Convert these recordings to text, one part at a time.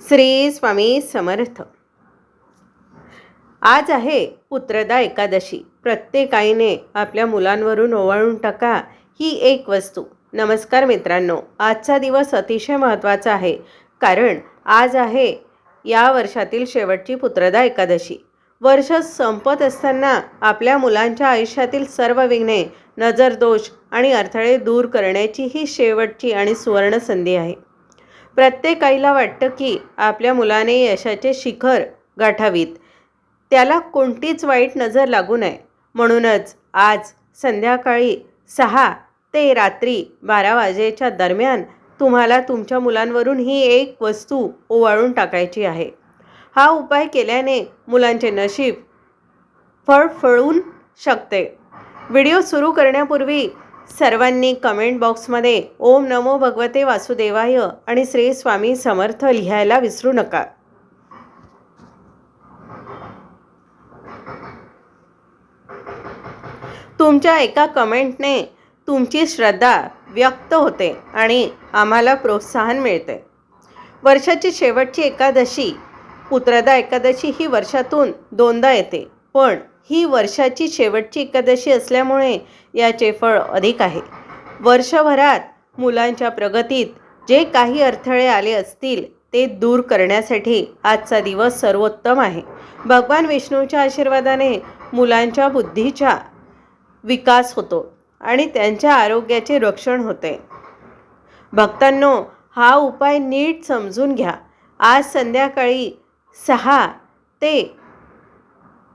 श्री स्वामी समर्थ. आज आहे पुत्रदा एकादशी. प्रत्येक आईने आपल्या मुलांवरून ओवाळून टाका ही एक वस्तू. नमस्कार मित्रांनो आजचा दिवस अतिशय महत्त्वाचा आहे. कारण आज आहे या वर्षातील शेवटची पुत्रदा एकादशी. वर्ष संपत असताना आपल्या मुलांच्या आयुष्यातील सर्व विघ्ने नजरदोष आणि अडथळे दूर करण्याची ही शेवटची आणि सुवर्ण संधी आहे. प्रत्येक आईला वाटतं की आपल्या मुलाने यशाचे शिखर गाठावीत. त्याला कोणतीच वाईट नजर लागू नये. म्हणूनच आज संध्याकाळी सहा ते रात्री बारा वाजेच्या दरम्यान तुम्हाला तुमच्या मुलांवरून ही एक वस्तू ओवाळून टाकायची आहे. हा उपाय केल्याने मुलांचे नशीब फळफळून शकते. व्हिडिओ सुरू करण्यापूर्वी सर्वांनी कमेंट बॉक्समध्ये ओम नमो भगवते वासुदेवाय आणि श्री स्वामी समर्थ लिहायला विसरू नका. तुमच्या एका कमेंटने तुमची श्रद्धा व्यक्त होते आणि आम्हाला प्रोत्साहन मिळते. वर्षाची शेवटची एकादशी पुत्रदा एकादशी ही वर्षातून दोनदा येते. पण ही वर्षाची शेवटची एकादशी असल्यामुळे याचे फळ अधिक आहे. वर्षभरात मुलांच्या प्रगतीत जे काही अडथळे आले असतील ते दूर करण्यासाठी आजचा दिवस सर्वोत्तम आहे. भगवान विष्णूच्या आशीर्वादाने मुलांच्या बुद्धीचा विकास होतो आणि त्यांच्या आरोग्याचे रक्षण होते. भक्तांनो हा उपाय नीट समजून घ्या. आज संध्याकाळी सहा ते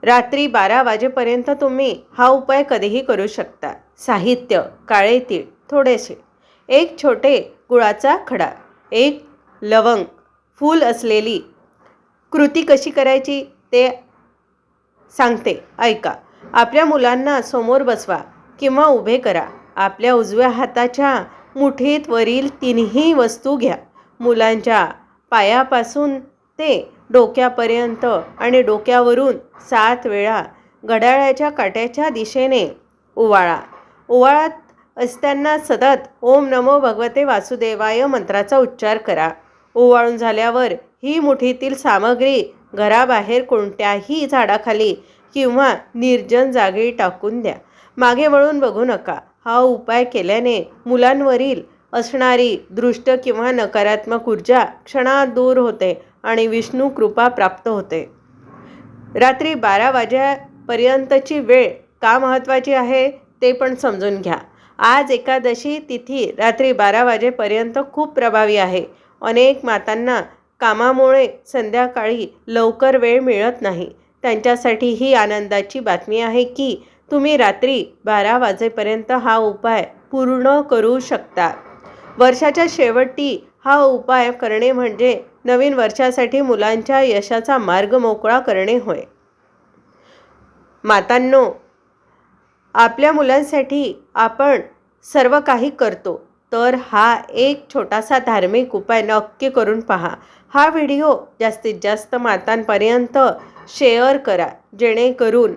रात्री बारा वाजेपर्यंत तुम्ही हा उपाय कधीही करू शकता. साहित्य काळे तीळ थोडेसे. एक छोटे गुळाचा खडा एक लवंग फूल असलेली कृती कशी करायची ते सांगते. ऐका. आपल्या मुलांना समोर बसवा किंवा उभे करा. आपल्या उजव्या हाताच्या मुठीत वरील तिन्ही वस्तू घ्या. मुलांच्या पायापासून ते डोक्यापर्यंत आणि डोक्यावरून सात वेळा घड्याळाच्या काट्याच्या दिशेने ओवाळा उवाळात असताना सतत ओम नमो भगवते वासुदेवाय मंत्राचा उच्चार करा. ओवाळून झाल्यावर ही मुठीतील सामग्री घराबाहेर कोणत्याही झाडाखाली किंवा निर्जन जागी टाकून द्या. मागे वळून बघू नका. हा उपाय केल्याने मुलांवरील असणारी दृष्ट किंवा नकारात्मक ऊर्जा क्षणात दूर होते. आणि विष्णू कृपा प्राप्त होते. रात्री बारा वाजेपर्यंतची वेळ का महत्त्वाची आहे ते पण समजून घ्या. आज एकादशी तिथी रात्री बारा वाजेपर्यंत खूप प्रभावी आहे. अनेक मातांना कामामुळे संध्याकाळी लवकर वेळ मिळत नाही. त्यांच्यासाठी ही आनंदाची बातमी आहे की तुम्ही रात्री बारा वाजेपर्यंत हा उपाय पूर्ण करू शकता. वर्षाच्या शेवटी हा उपाय करणे म्हणजे नवीन वर्षासाठी मुलांच्या यशाचा मार्ग मोकळा करणे होय. मातांनो आपल्या मुलांसाठी आपण सर्व काही करतो तर हा एक छोटासा धार्मिक उपाय नक्की करून पहा. हा व्हिडिओ जास्तीत जास्त मातांपर्यंत शेअर करा जेणेकरून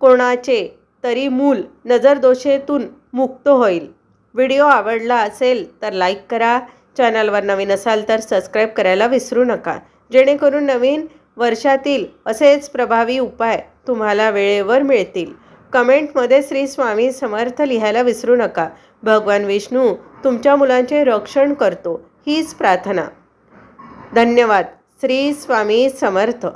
कोणाचे तरी मूल नजरदोषेतून मुक्त होईल. व्हिडिओ आवडला असेल तर लाईक करा चॅनलवर नवीन असाल तर सबस्क्राईब करायला विसरू नका. जेणेकरून नवीन वर्षातील असेच प्रभावी उपाय तुम्हाला वेळेवर मिळतील. कमेंटमध्ये श्री स्वामी समर्थ लिहायला विसरू नका. भगवान विष्णू तुमच्या मुलांचे रक्षण करतो. हीच प्रार्थना. धन्यवाद. श्री स्वामी समर्थ.